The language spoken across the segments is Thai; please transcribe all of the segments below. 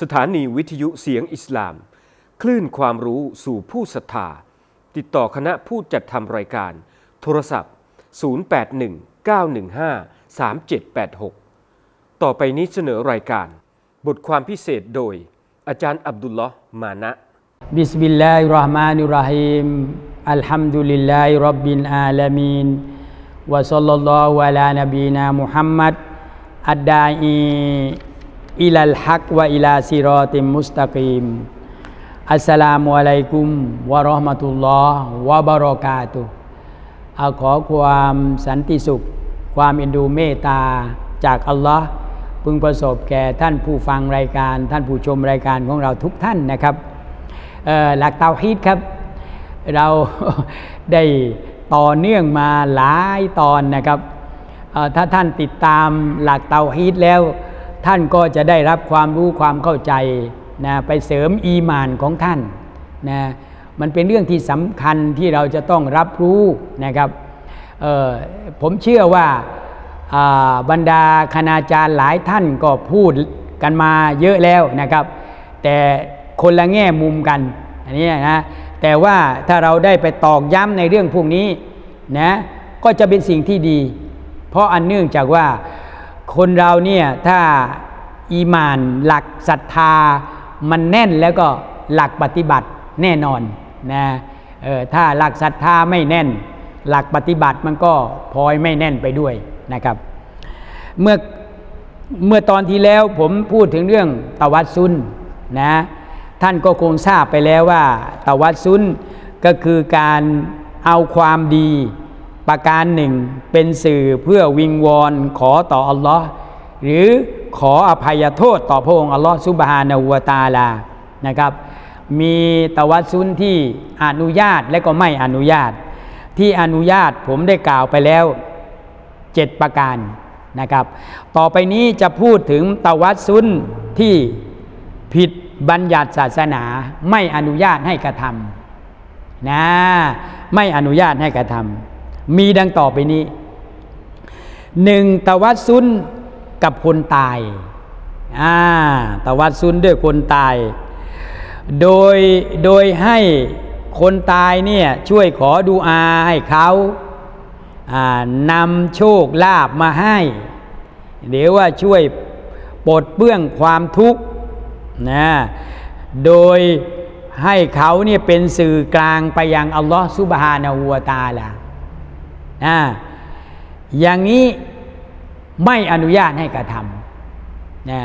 สถานีวิทยุเสียงอิสลาม คลื่นความรู้สู่ผู้ศรัทธา ติดต่อคณะผู้จัดทำรายการ โทรศัพท์ 0819153786 ต่อไปนี้เสนอรายการ บทความพิเศษโดย อาจารย์อับดุลลอฮ์มานะบิสมิลลาฮิรราะห์มานิรราะฮีมอัลฮัมดุลิลลาฮิรับบิลอาลามีนวะซัลลัลลอฮุอะลานบีนามุฮัมมัดอัดดาอี อิลัลฮักวะอิลาซิรอติมุสตะกีมอัสสลามุอะลัยกุมวะราะห์มะตุลลอฮ์วะบะเราะกาตุเอาขอความสันติสุข ความอินดูเมตตาจากอัลลอฮ์พึงประสบแก่ท่านผู้ฟังรายการ ท่านผู้ชมรายการของเราทุกท่านนะครับหลักเตาฮีดครับ เราได้ต่อเนื่องมาหลายตอนนะครับถ้าท่านติดตามหลักเตาฮีดแล้ว ท่านก็จะได้รับความรู้ความเข้าใจนะไปเสริมอีมานของท่านนะมันเป็นเรื่องที่สำคัญที่เราจะต้องรับรู้นะครับผมเชื่อว่าบรรดาคณาจารย์หลายท่านก็พูดกันมาเยอะแล้วนะครับ แต่คนละแง่มุมกันอันนี้นะแต่ว่าถ้าเราได้ไปตอกย้ำในเรื่องพวกนี้นะก็จะเป็นสิ่งที่ดี เพราะอันเนื่องจากว่า คนเราเนี่ยถ้าอีมานหลักศรัทธา มันแน่นแล้วก็หลักปฏิบัติแน่นอนนะเออถ้าหลักศรัทธาไม่แน่น หลักปฏิบัติมันก็พลอยไม่แน่นไปด้วยนะครับ เมื่อเมื่อตอนที่แล้วผมพูดถึงเรื่องตวัดซุนนะท่านก็คงทราบไปแล้วว่าตวัดซุนก็คือการเอาความดี ประการหนึ่งเป็นสื่อเพื่อวิงวอนขอต่ออัลลอฮ์หรือขออภัยโทษต่อพระองค์อัลลอฮ์ซุบฮานาหูวตาลานะครับ มีตวัดซุนที่อนุญาตและก็ไม่อนุญาต ที่อนุญาตผมได้กล่าวไปแล้วเจ็ดประการนะครับ ต่อไปนี้จะพูดถึงตวัดซุนที่ผิดบัญญัติศาสนาไม่อนุญาตให้กระทำนะไม่อนุญาตให้กระทำ มีดังต่อไปนี้หนึ่งตวัดซุนกับคนตายอ่าตวัดซุนด้วยคนตาย โดยโดยให้คนตายเนี่ยช่วยขอดูอาให้เขาอ่านำโชคลาภมาให้ เดี๋ยวว่าช่วยปลดเปื้องความทุกข์นะโดยให้เขาเนี่ยเป็นสื่อกลางไปยังอัลลอฮฺซุบฮานาหูวตาลา นะอย่างนี้ไม่อนุญาตให้กระทำนะ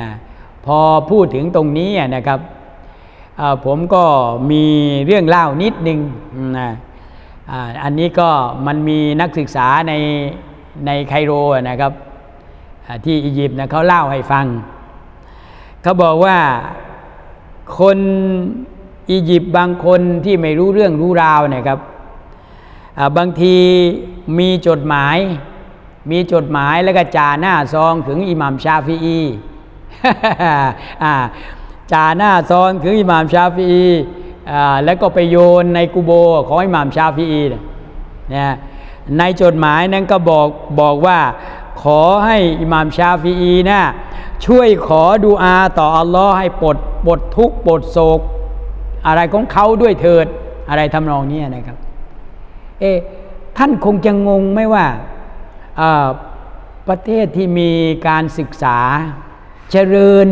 พอพูดถึงตรงนี้นะครับผมก็มีเรื่องเล่านิดนึงนะอันนี้ก็มันมีนักศึกษาในในไคโรนะครับที่อียิปต์นะเขาเล่าให้ฟัง เขาบอกว่าคนอียิปต์บางคนที่ไม่รู้เรื่องรู้ราวเนะครับ บางทีมีจดหมาย มีจดหมายแล้วก็จ่าหน้าซองถึงอิหมัมชาฟีอีจ่าหน้าซองถึงอิหม่ามชาฟีอีแล้วก็ไปโยนในกุโบของอิหม่ามชาฟีอีเนี่ยนะในจดหมายนั้นก็บอกบอกว่าขอให้อิหม่ามชาฟีอีนะช่วยขอดูอาต่ออัลลอฮ์ให้ปลดปลดทุกข์ปลดโศก อะไรของเขาด้วยเถิดอะไรทำนองนี้นะครับ เอท่านคงจะงงไหมว่าอ่าประเทศที่มีการศึกษาเจริญ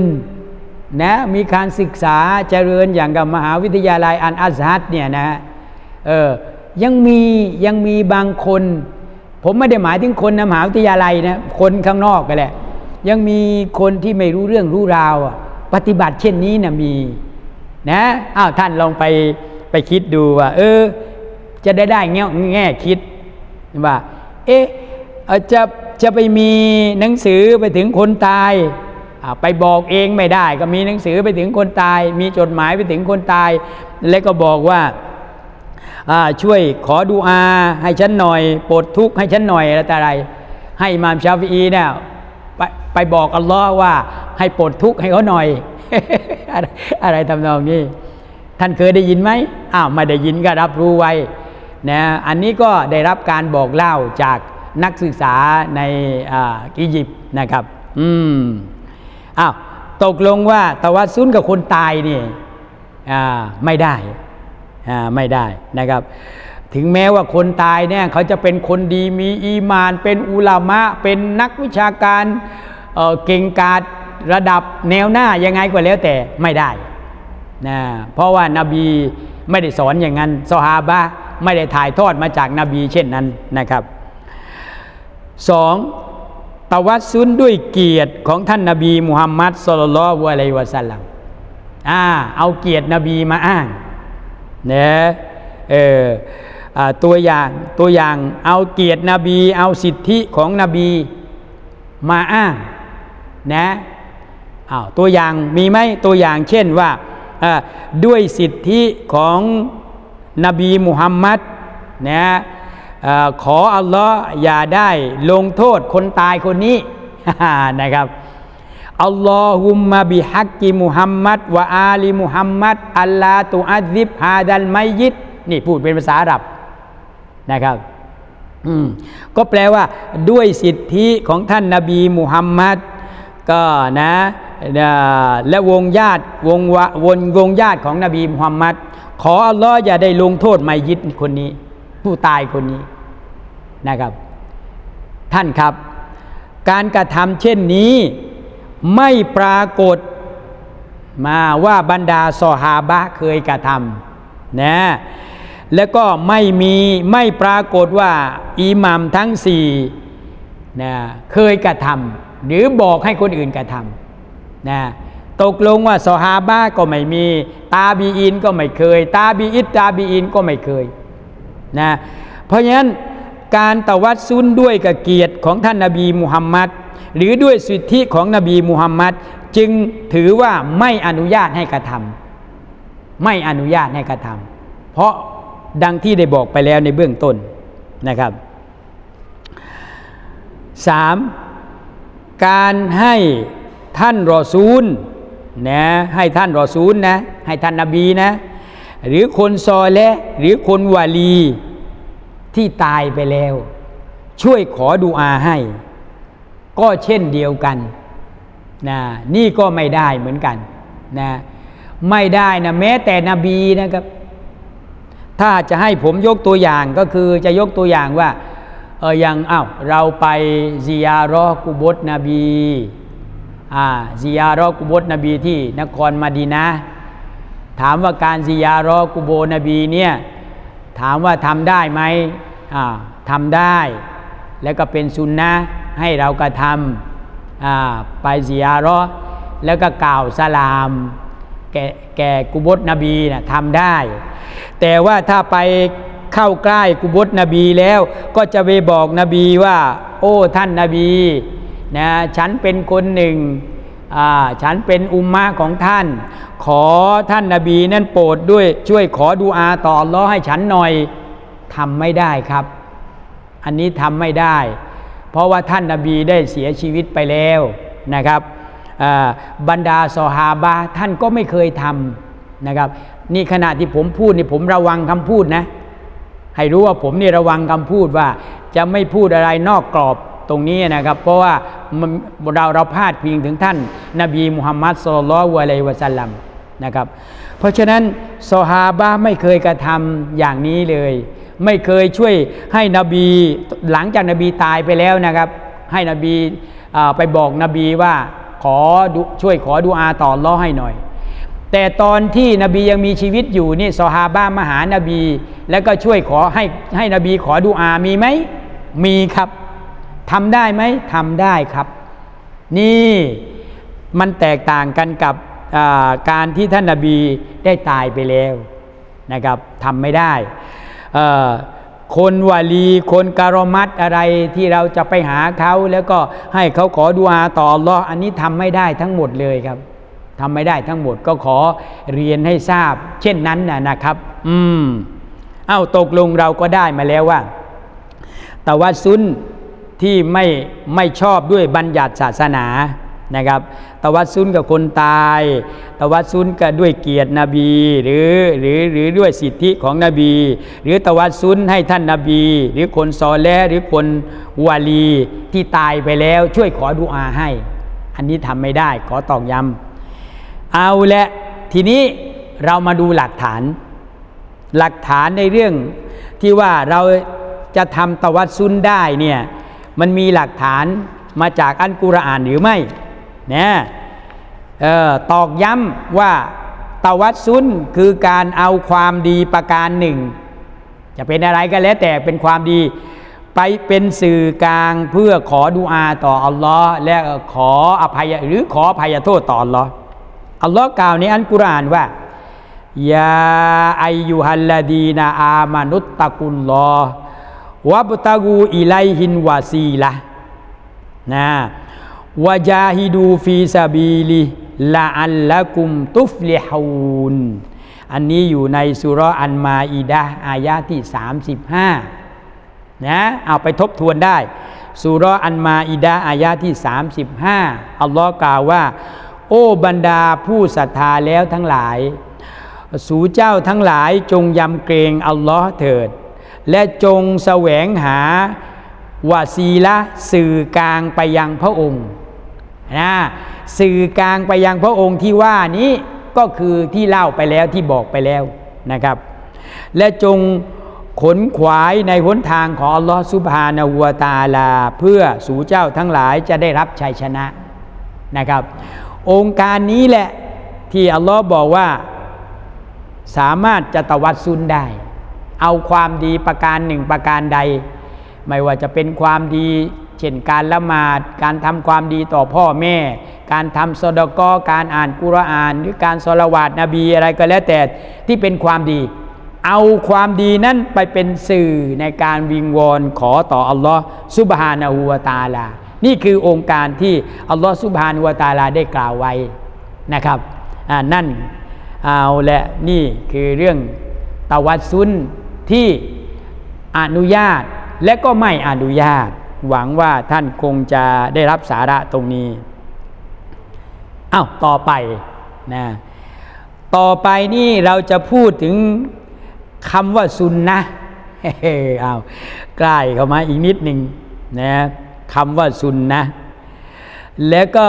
นะมีการศึกษาเจริญอย่างกับมหาวิทยาลัยอันอัซฮัดเนี่ยนะเออยังมียังมีบางคน ผมไม่ได้หมายถึงคนในมหาวิทยาลัยนะคนข้างนอกก็แหละ ยังมีคนที่ไม่รู้เรื่องรู้ราว ปฏิบัติเช่นนี้นะมีนะอ้าวท่านลองไปไปคิดดูว่า เออ จะได้ได้แง่แง่คิดว่า เอ๊ะจะจะไปมีหนังสือไปถึงคนตายไปบอกเองไม่ได้ ก็มีหนังสือไปถึงคนตาย มีจดหมายไปถึงคนตาย แล้วก็บอกว่าช่วยขอดูอาให้ฉันหน่อยปลดทุกข์ให้ฉันหน่อยอะไรแต่อะไร ให้มามชาฟีอีเนี่ยไปไปบอกอัลลอฮ์ว่า ให้ปลดทุกข์ให้เขาหน่อยอะไรอะไรทำนองนี้ ท่านเคยได้ยินไหมอ้าวไม่ได้ยินก็รับรู้ไว้ นะอันนี้ก็ได้รับการบอกเล่าจากนักศึกษาในอียิปต์นะครับ อืมอ้าวตกลงว่าตะวัดซุนกับคนตายนี่ไม่ได้ไม่ได้นะครับ ถึงแม้ว่าคนตายเนี่ยเขาจะเป็นคนดีมีอีมาน เป็นอุลามะ เป็นนักวิชาการเเก่งกาจระดับแนวหน้ายังไงก็แล้วแต่ไม่ได้นะเพราะว่านาบีไม่ได้สอนอย่างนั้นซอฮาบะ ไม่ได้ถ่ายทอดมาจากนาบีเช่นนั้นนะครับสองตวัดซุนด้วยเกียรติของท่านนาบีมุฮัมมัดสุลลัลลอฮุอะลัยวะสัลลัมอ่าเอาเกียรตินบีมาอ้างนะเออตัวอย่างตัวอย่างเอาเกียรตินบี เอาสิทธิของนบีมาอ้างนะอ้าวตัวอย่างมีไหมตัวอย่างเช่นว่าด้วยสิทธิของ นบีมุฮัมมัดนะอ่าขออัลลอฮ์อย่าได้ลงโทษคนตายคนนี้นะครับอัลลอฮุมมะบิฮักกิมุฮัมมัดวะอาลีมุฮัมมัดอัลลาตุอัซิบฮาดัลไมยิดนี่พูดเป็นภาษาอาหรับนะครับอืมก็แปลว่าด้วยสิทธิของท่านนาบีมุฮัมมัดก็นะ และวงญาติวงวะวงวงญาติของนบีมุฮัมมัดขออัลลอฮ์อย่าได้ลงโทษไมยิดคนนี้ ผู้ตายคนนี้นะครับ ท่านครับ การกระทำเช่นนี้ไม่ปรากฏมาว่าบรรดาซอฮาบะเคยกระทำนะแล้วก็ไม่มีไม่ปรากฏว่าอิหมัมทั้งสี่นะเคยกระทำหรือบอกให้คนอื่นกระทำ นะตกลงว่าซอฮาบะก็ไม่มี ตาบีอินก็ไม่เคย ตาบีอิตตาบีอินก็ไม่เคยนะเพราะฉะนั้นการตวัดซุนด้วยกับเกียรติของท่านนาบีมุฮัมมัดหรือด้วยสิทธิของนบีมุฮัมมัดจึงถือว่าไม่อนุญาตให้กระทำไม่อนุญาตให้กระทำเพราะดังที่ได้บอกไปแล้วในเบื้องต้นนะครับสามการให้ ท่านรอซูลนะให้ท่านรอซูลนะให้ท่านนบีนะ หรือคนซอและหรือคนวาลีที่ตายไปแล้ว ช่วยขอดูอาให้ ก็เช่นเดียวกันนะนี่ก็ไม่ได้เหมือนกันนะไม่ได้นะแม้แต่นบีนะครับ ถ้าจะให้ผมยกตัวอย่างก็คือจะยกตัวอย่างว่าเอออย่างอ้าวเราไปซิยารอกุบตนบี อ่าซิยารอกุบตนบีที่นครมาดีนะ ถามว่าการซิยารอกุโบนบีเนี่ยถามว่าทำได้ไหมอ่าทำได้ แล้วก็เป็นซุนนะให้เรากระทำอ่าไปซิยารอแล้วก็กล่าวสลาม แก่แก่กุบตนบีนะทำได้ แต่ว่าถ้าไปเข้าใกล้กุบตนบีแล้วก็จะไปบอกนบีว่า โอ้ท่านนบี นะฉันเป็นคนหนึ่งฉันเป็นอุมมะของท่าน ขอท่านนบีนั่นโปรดด้วยช่วยขอดูอาต่อลเลอให้ฉันหน่อยทำไม่ได้ครับ อันนี้ทำไม่ได้ เพราะว่าท่านนบีได้เสียชีวิตไปแล้วนะครับบรรดาซอฮาบะท่านก็ไม่เคยทำนะครับนี่ขณะที่ผมพูดนี่ผมระวังคำพูดนะ ให้รู้ว่าผมนี่ระวังคำพูดว่าจะไม่พูดอะไรนอกกรอบ ตรงนี้นะครับ เพราะว่าเราเราพาดพิงถึงท่าน นบีมุฮัมมัดสุลลัลลอฮุอะลัยวะสัลลัมนะครับ เพราะฉะนั้นซอฮาบะไม่เคยกระทำอย่างนี้เลย ไม่เคยช่วยให้นบีหลังจากนบีตายไปแล้วนะครับ ให้นบีไปบอกนบีว่าขอช่วยขอดูอาต่ออัลเลอให้หน่อย แต่ตอนที่นบียังมีชีวิตอยู่นี่ซอฮาบะมาหานบี แล้วก็ช่วยขอให้ให้นบีขอดูอามีไหมมีครับ ทำได้ไหมทำได้ครับ นี่มันแตกต่างกันกับการที่ท่านนบีได้ตายไปแล้วนะครับทำไม่ได้คนวาลีคนการมัดอะไรที่เราจะไปหาเขาแล้วก็ให้เขาขอดูอาต่ออัลลอฮ์อันนี้ทำไม่ได้ทั้งหมดเลยครับทำไม่ได้ทั้งหมดก็ขอเรียนให้ทราบ เช่นนั้นนะนะครับ อืม เอ้าตกลงเราก็ได้มาแล้วว่าตะวัดซุน ที่ไม่ไม่ชอบด้วยบัญญัติศาสนานะครับตวัดซุนกับคนตายตวัดซุนกับด้วยเกียรตินบีหรือหรือหรือด้วยสิทธิของนบี หรือตวัดซุนให้ท่านนบี หรือคนซอแลหรือคนวาลีที่ตายไปแล้วช่วยขอดุอาให้ อันนี้ทำไม่ได้ขอตอกย้เอาละทีนี้เรามาดูหลักฐาน หลักฐานในเรื่องที่ว่าเราจะทำตวัดซุนได้เนี่ย มันมีหลักฐานมาจากอันกุรอานหรือไม่นะออตอกย้ำว่าตวัดซุนคือการเอาความดีประการหนึ่ง จะเป็นอะไรก็แล้วแต่เป็นความดี ไปเป็นสื่อกลางเพื่อขอดุอาต่ออัลลอฮ์และขออภัยหรือขออภัยโทษต่ออัลลอฮ์อัลลอฮ์กล่าวในอันกุรอานว่ายาอายุฮัลลดีนาอามานุตตะกุลลอ วะบตะกูอิไลฮินวาซีละนะวะจาฮิดูฟีซาบีลิละอัลละกุมตุฟลิฮูนอันนี้อยู่ในสุรอันมาอีดะอายะที่ 35นะเอาไปทบทวนได้สุรอันมาอีดะอายะที่ 35 อัลลอฮ์กล่าวว่า โอ้บรรดาผู้ศรัทธาแล้วทั้งหลาย สู่เจ้าทั้งหลายจงยำเกรงอัลลอฮ์เถิด และจงแสวงหาวาซีละสื่อกลางไปยังพระองค์นะสื่อกลางไปยังพระองค์ที่ว่านี้ก็คือที่เล่าไปแล้วที่บอกไปแล้วนะครับ และจงขนขวายในหนทางของอัลลอฮ์ซุบฮานาหัวตาลา เพื่อสู่เจ้าทั้งหลายจะได้รับชัยชนะนะครับ องค์การนี้แหละที่อัลลอฮ์บอกว่าสามารถจะตวัดซุนได้ เอาความดีประการหนึ่งประการใด ไม่ว่าจะเป็นความดี เช่นการละหมาด การทำความดีต่อพ่อแม่ การทำสดกอการอ่านกุรอาน หรือการสละวาดนบีอะไรก็แล้วแต่ที่เป็นความดี เอาความดีนั้นไปเป็นสื่อในการวิงวอนขอต่ออัลลอฮ์ซุบฮานาหูวาตาลา นี่คือองค์การที่อัลลอฮ์ซุบฮานาหูวาตาลาได้กล่าวไว้นะครับอ่านั่นเอาและนี่คือเรื่องตะวัดซุน ที่อนุญาตและก็ไม่อนุญาต หวังว่าท่านคงจะได้รับสาระตรงนี้อ้าวต่อไปนะต่อไปนี่เราจะพูดถึงคำว่าซุนนะเฮ้เอาใกล้เข้ามาอีกนิดหนึ่งนะคำว่าซุนนะแล้วก็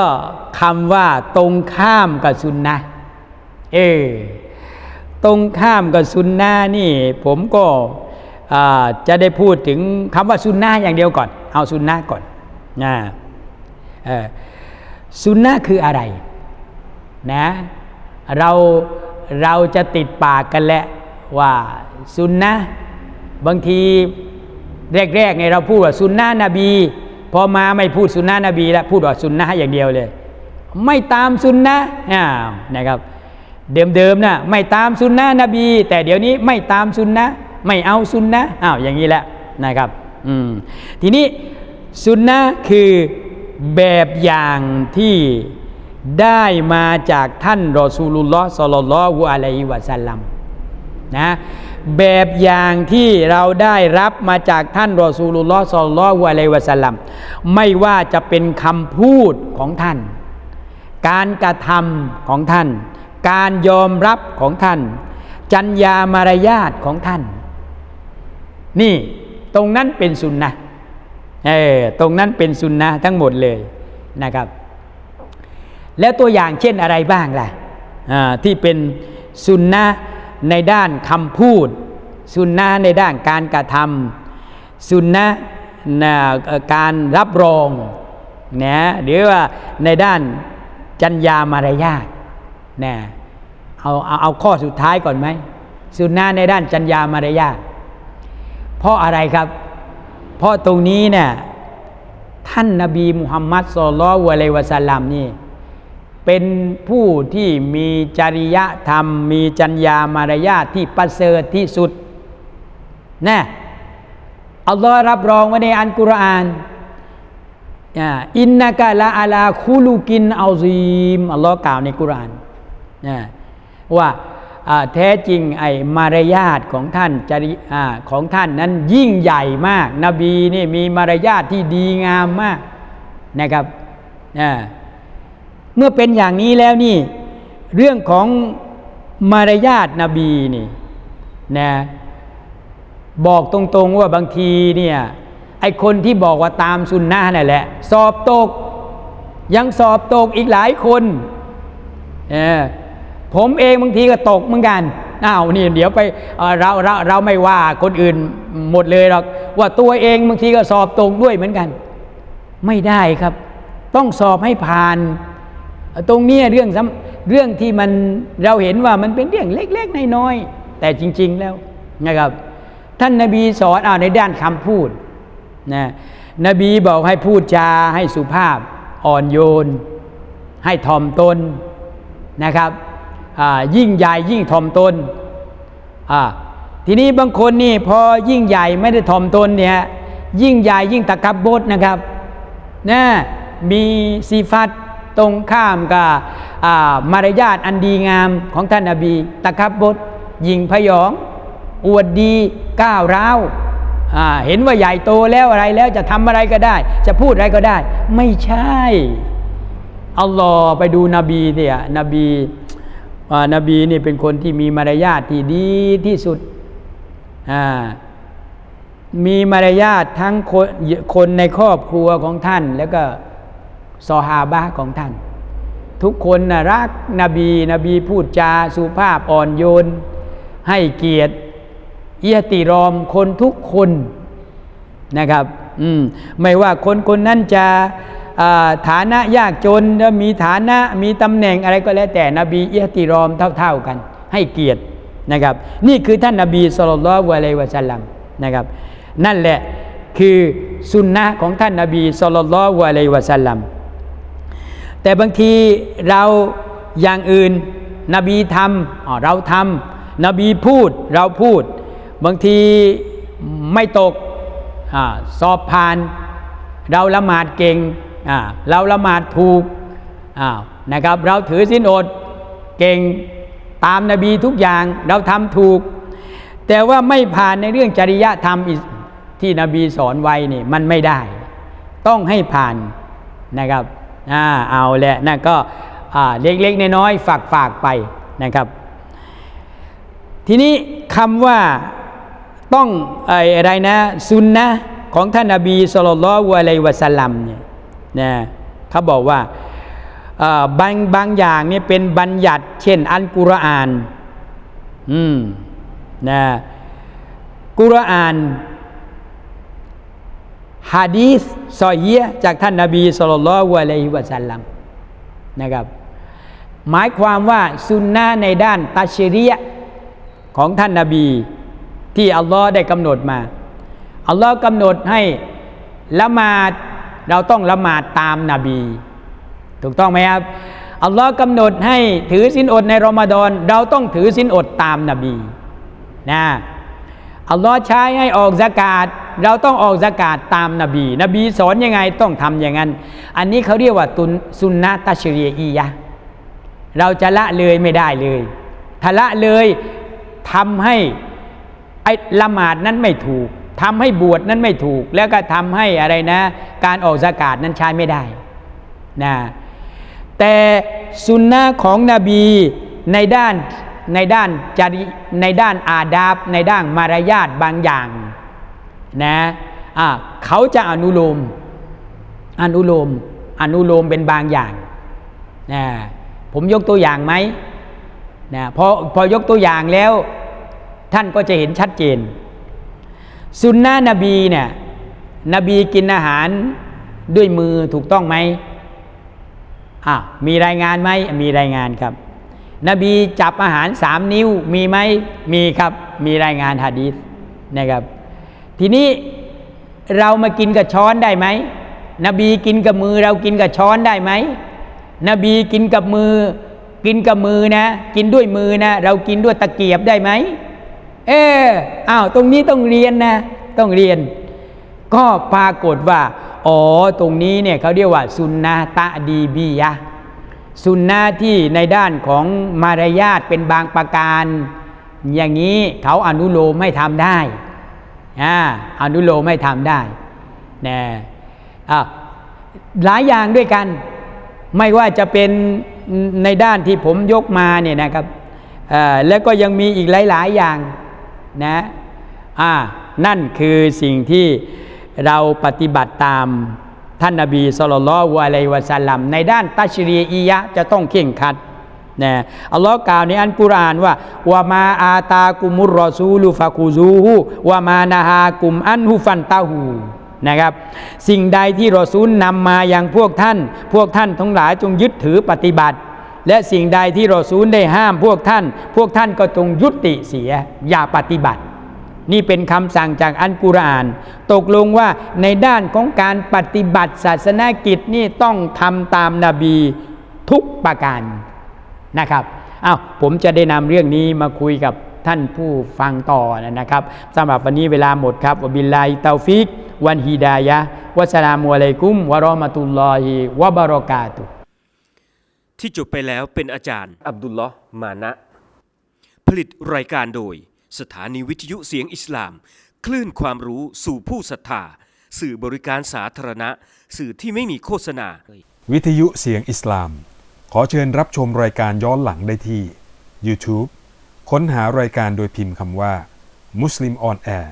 คำว่าตรงข้ามกับซุนนะเออ ตรงข้ามกับซุนนะนี่ ผมก็จะได้พูดถึงคำว่าซุนนะอย่างเดียวก่อน เอาซุนนะก่อนนะซุนนะคืออะไรนะเราเราจะติดปากกันแหละว่าซุนนะบางทีแรกๆไงเราพูดว่าซุนนะนบีพอมาไม่พูดซุนนะนบีแล้วพูดว่าซุนนะอย่างเดียวเลย ไม่ตามซุนนะอ้าวนะครับ เดิมๆนะไม่ตามซุนนะนบี แต่เดี๋ยวนี้ไม่ตามซุนนะไม่เอาซุนนะอ้าวอย่างนี้แหละนะครับอืมทีนี้ซุนนะคือแบบอย่างที่ได้มาจากท่านรอซูลุลลอฮ์สัลลัลลอฮุอะลัยฮิวะสัลลัมนะแบบอย่างที่เราได้รับมาจากท่านรอซูลุลลอฮ์สัลลัลลอฮุอะลัยฮิวะสัลลัมไม่ว่าจะเป็นคำพูดของท่าน การกระทำของท่าน การยอมรับของท่าน จัญญามารยาทของท่าน นี่ตรงนั้นเป็นสุนนะเออตรงนั้นเป็นสุนนะทั้งหมดเลยนะครับ แล้วตัวอย่างเช่นอะไรบ้างล่ะอ่าที่เป็นสุนนะในด้านคำพูด สุนนะในด้านการกระทำสุนนะนะการรับรองนะหรือว่าในด้านจัญญามารยาท นะเอาเอาเอาข้อสุดท้ายก่อนไหมสุนนะในด้านจัญญามารยาทเพราะอะไรครับ เพราะตรงนี้เนี่ยท่านนบีมุฮัมมัดสุลลัลวะลัยวะสัลลัมนี่เป็นผู้ที่มีจริยธรรม มีจัญญามารยาทที่ประเสริฐที่สุดนะอัลลอฮ์รับรองไว้ในอันกุรอานอินนากะละอาลาคูลูกินอัลซีมอัลลอฮ์กล่าวในกุรอาน นะว่าแท้จริงไอ้มารยาทของท่านจริอของท่านนั้นยิ่งใหญ่มาก นบีนี่มีมารยาทที่ดีงามมากนะครับเมื่อเป็นอย่างนี้แล้วนี่ เรื่องของมารยาทนบีนี่นะบอกตรงๆว่าบางทีเนี่ยไอคนที่บอกว่าตามสุนนะนั่นแหละ สอบตก ยังสอบตกอีกหลายคนเผมเองบางทีก็ตกเหมือนกันอ้าวนี่เดี๋ยวไปเราเราเราไม่ว่าคนอื่นหมดเลยหรอกว่าตัวเองบางทีก็สอบตกด้วยเหมือนกัน ไม่ได้ครับ ต้องสอบให้ผ่าน ตรงนี้เรื่องสำเรื่องที่มันเราเห็นว่ามันเป็นเรื่องเล็กๆน้อยๆแต่จริง ๆแล้วนะครับ ท่านนาบีสอนอ่าในด้านคำพูดนะนบีบอกให้พูดจาให้สุภาพอ่อนโยน ให้ทอมตนนะครับ ยิ่งใหญ่ยิ่งทอมตนทีนี้บางคนนี่พอยิ่งใหญ่ไม่ได้ทอมตนเนี่ยยิ่งใหญ่ยิ่งตะกับบดนะครับนะมีสีฟัดตรงข้ามกับมารยาทอันดีงามของท่านนบีตะกับบดยิงพยอง อวดดีก้าวร้าวาเห็นว่าใหญ่โตแล้วอะไรแล้วจะทำอะไรก็ได้ จะพูดอะไรก็ได้ ไม่ใช่อัลลอฮ์ไปดูนบีเนี่ยนบี นบีนี่เป็นคนที่มีมารยาทที่ดีที่สุดอ่ามีมารยาททั้งคนคนในครอบครัวของท่าน แล้วก็ซอฮาบะของท่าน ทุกคนนะรักนบี นบีพูดจาสุภาพอ่อนโยน ให้เกียรติเอียติรอมคนทุกคนนะครับ อืม ไม่ว่าคนคนนั้นจะ ฐานะยากจนและมีฐานะมีตำแหน่งอะไรก็แล้วแต่นบีเอียติรอมเท่า ๆกัน ให้เกียรตินะครับ นี่คือท่านนบีสุลต่านละวะลัยวะสัลลัมนะครับ นั่นแหละคือสุนนะของท่านนบีสุลต่านละวะลัยวะสัลลัมแต่บางทีเราอย่างอื่นนบีทำเราทำนบีพูดเราพูด บางทีไม่ตกอสอบผ่าน เราละหมาดเก่ง เราละหมาดถูกนะครับ เราถือสินอดเก่งตามนบีทุกอย่างเราทำถูก แต่ว่าไม่ผ่านในเรื่องจริยธรรมที่นบีสอนไว้นี่มันไม่ได้ ต้องให้ผ่านนะครับอ่าเอาแหละนั่นก็เล็กๆน้อยๆฝากฝากๆไปนะครับ ทีนี้คำว่าต้องอะไรนะซุนนะของท่านนาบีสุลต่านละวะลัยวะสัลลัมเนี่ย นะเขาบอกว่าบางบางอย่างเนี่ยเป็นบัญญัติ เช่น อันกุรอานอืมนะกุรอานฮะดีษซอฮียจากท่านนาบีสุลต่านละวะลัยวะสัลลัมนะครับ หมายความว่าซุนนะในด้านตัชรียะของท่านนาบี ที่อัลลอฮ์ได้กำหนดมา อัลลอฮ์กำหนดให้ละหมาด เราต้องละหมาดตามนาบี ถูกต้องไหมครับอัลลอฮ์กำหนดให้ถือสินอดในรอมฎอนเราต้องถือสินอดตามนาบีนะอัลลอฮ์ใช้ให้ออกสกาดเราต้องออกสกาดตามนาบี นบีสอนยังไงต้องทำอย่างนั้น อันนี้เขาเรียกว่าตุนซุนนะตัชรีอียะเราจะละเลยไม่ได้เลยถ้าละเลยทำให้ไอ้ละหมาดนั้นไม่ถูก ทำให้บวชนั้นไม่ถูก แล้วก็ทำให้อะไรนะ การออกสกาดนั้นใช้ไม่ได้นะแต่สุนนะของนบีในด้านในด้านจริในด้านอาดาบ ในด้านมารยาทบางอย่างนะอะเขาจะอนุโลมอนุโลมอนุโลมเป็นบางอย่างนะผมยกตัวอย่างไหมนะพอพอยกตัวอย่างแล้ว ท่านก็จะเห็นชัดเจน สุนนะนบีเนี่ยนบีกินอาหารด้วยมือถูกต้องไหมอะมีรายงานไหมมีรายงานครับ นบีจับอาหารสามนิ้วมีไหมมีครับมีรายงานฮะดีษนะครับ ทีนี้เรามากินกับช้อนได้ไหมนบีกินกับมือเรากินกับช้อนได้ไหมนบีกินกับมือ กินกับมือนะ กินด้วยมือนะ เรากินด้วยตะเกียบได้ไหม เอออ้าวตรงนี้ต้องเรียนนะ ต้องเรียน ก็ปรากฏว่าอ๋อตรงนี้เนี่ยเขาเรียกว่าสุนนะตะดีบียะสุนนะที่ในด้านของมารยาทเป็นบางประการ อย่างนี้เขาอนุโลมให้ทำได้อ่าอนุโลมให้ทำได้นะอะหลายอย่างด้วยกัน ไม่ว่าจะเป็นในด้านที่ผมยกมาเนี่ยนะครับอ่าแล้วก็ยังมีอีกหลาย ๆ อย่าง นะอ่านั่นคือสิ่งที่เราปฏิบัติตามท่านนบีสุลต่านละอะลัยวะสัลลัมในด้านตัชรีอียะจะต้องเข่งครัดนะอัลลอฮ์กล่าวในอันกุรอานว่าวามาอาตากุมุรรอซูลูฟาคูซูฮูวามานาฮากุมอันฮุฟันตาหูนะครับ สิ่งใดที่รอซูลนำมาอยังพวกท่าน พวกท่านทั้งหลายจงยึดถือปฏิบัติ และสิ่งใดที่รอซูลได้ห้ามพวกท่าน พวกท่านก็จงยุติเสีย อย่าปฏิบัติ นี่เป็นคำสั่งจากอันกุรอาน ตกลงว่าในด้านของการปฏิบัติศาสนกิจนี่ต้องทำตามนาบีทุกประการนะครับอ้าวผมจะได้นำเรื่องนี้มาคุยกับท่านผู้ฟังต่อนะครับสำหรับวันนี้เวลาหมดครับวบิลลาฮิเตาฟิก วันฮิดายะวัสลามุอะลัยกุม วะรอมะตุลลอฮิวะบะเราะกาตุ ที่จบไปแล้วเป็นอาจารย์ อับดุลลอฮ์มานะ ผลิตรายการโดย สถานีวิทยุเสียงอิสลาม คลื่นความรู้สู่ผู้ศรัทธา สื่อบริการสาธารณะ สื่อที่ไม่มีโฆษณา วิทยุเสียงอิสลาม ขอเชิญรับชมรายการย้อนหลังได้ที่ YouTube ค้นหารายการโดยพิมพ์คำว่า Muslim on Air